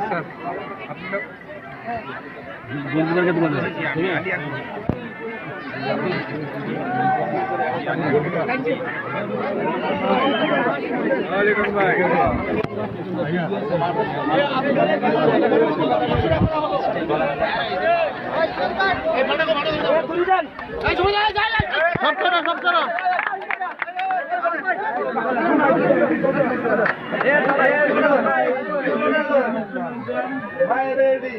Sir বন্ধুদেরকে তোমার সব করো সব করো। ভাই ready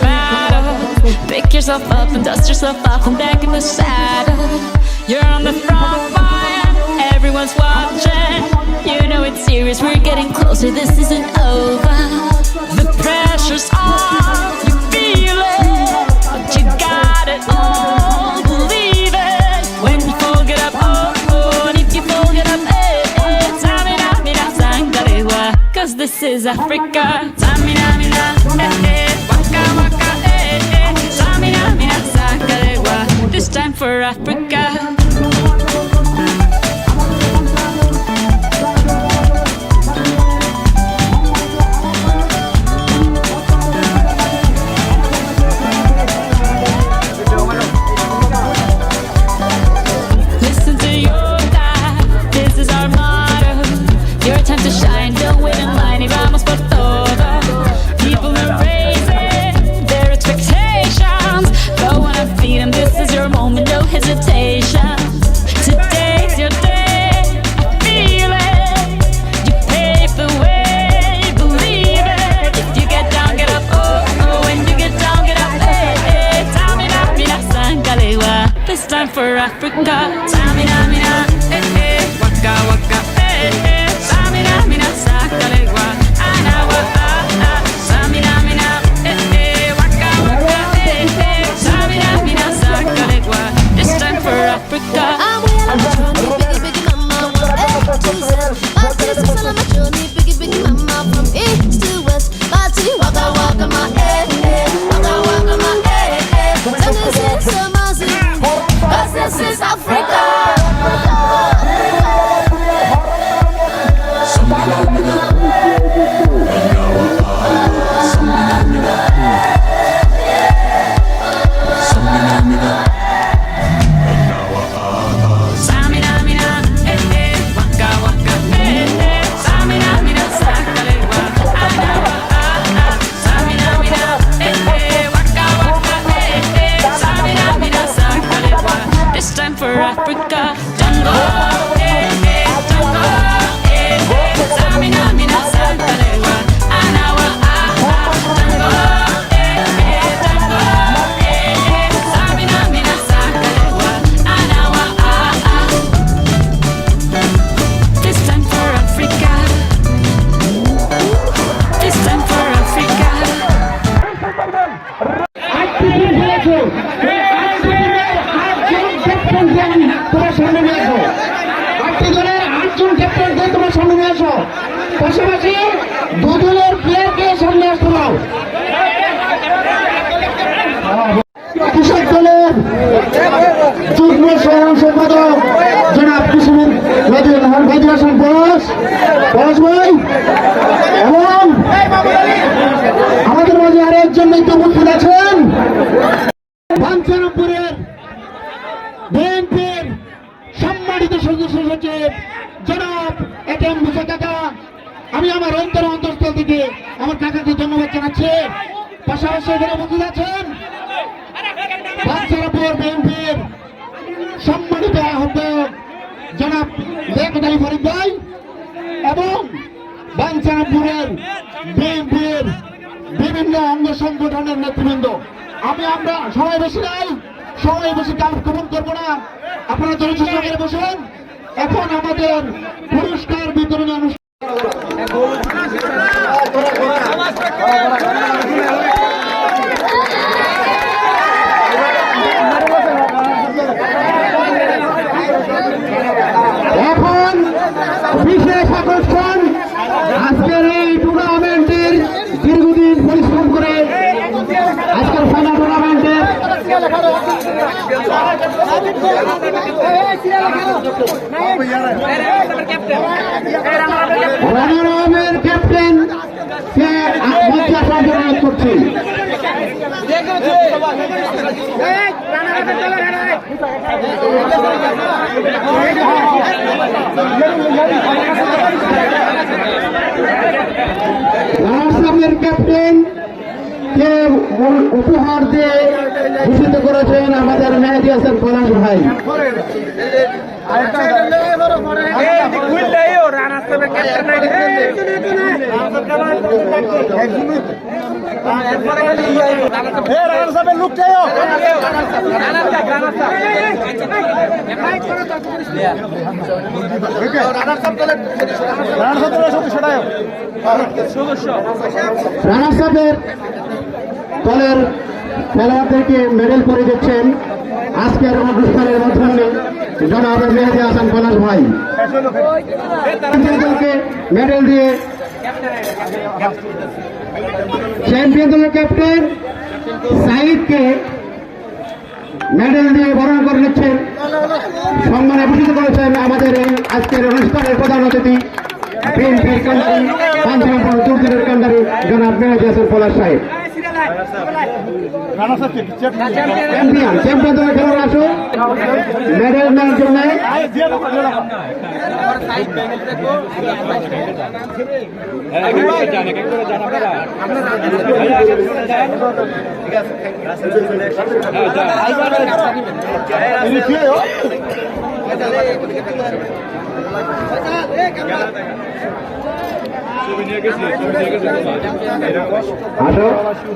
battle. Pick yourself up and dust yourself off and back in the saddle. You're on the front line, everyone's watching. You know it's serious, we're getting closer, this isn't over. The pressure's on, you feel it, but you got it all. Believe it when you up, oh, and if you up, eh, eh, this is Africa. Tamina, mina, eh, eh, This time for Africa. I forgot Africa, Jungle, পাশাপাশি দুদলের প্লেয়ারকে সামনে আসতে দাও কৃষক দলের যুগ্ম সহ সম্পাদক জনাব কুসুম ভাইদুল হাসান বস বস ভাই এবং আমাদের মাঝে আরেকজন নৈত উপস্থিত আছেন। বাঞ্ছারামপুরের বিএনপির সম্মানিত সদস্য সচিব জনাব এটিএম মুসা কাকা, আমি আমার অন্তর অন্তঃস্থল থেকে আমার কাকাকে ধন্যবাদ জানাচ্ছি। পাশাপাশি এখানে উপস্থিত আছেন বাঞ্ছারামপুর বিএনপির সম্মানিত আহ্বায়ক জনাব লেখত ফরিদ ভাই এবং বাঞ্ছারামপুরের বিএনপির বিভিন্ন অঙ্গ সংগঠনের নেতৃবৃন্দ। আমি, আমরা সবাই বসে নাই সবাই বসে কাজ গ্রহণ করব না। আপনারা সহকারে বসেন। এখন আমাদের পুরস্কার বিতরণী এখন বিশেষ আকর্ষণ, আজকের এই টুর্নামেন্টের দীর্ঘদিন পরিশ্রম করে আজকের ফাইনাল টুর্নামেন্টের রানারামের ক্যাপ্টেন আসার জন্য অনুরোধ করছি ক্যাপ্টেন কে উপহার দিয়ে? করেছেন আমাদের মেহেদি হাসান পলাশ ভাই। রানার্সের দলের খেলোয়াড়দেরকে মেডেল করে দিচ্ছেন আজকের অনুষ্ঠানের মাধ্যমে জনাব মেহেদি হাসান পলাশ ভাই। মেডেল দিয়ে চ্যাম্পিয়ন দলের ক্যাপ্টেন সাইদকে মেডেল দিয়ে বরণ করে নিচ্ছেন। সম্মানে ভূষিত করেছেন আমাদের এই আজকের অনুষ্ঠানের প্রধান অতিথি বিএনপির কান্ডারি, পাঞ্জাব দুর্দিনের কান্ডারি, জনাব মেহেদি হাসান পলাশ সাহেব। চ্যাম্পিয়ন চ্যাম্পিয়ন দলের খেলোয়াড় আসো মেডেল নেওয়ার জন্য আসো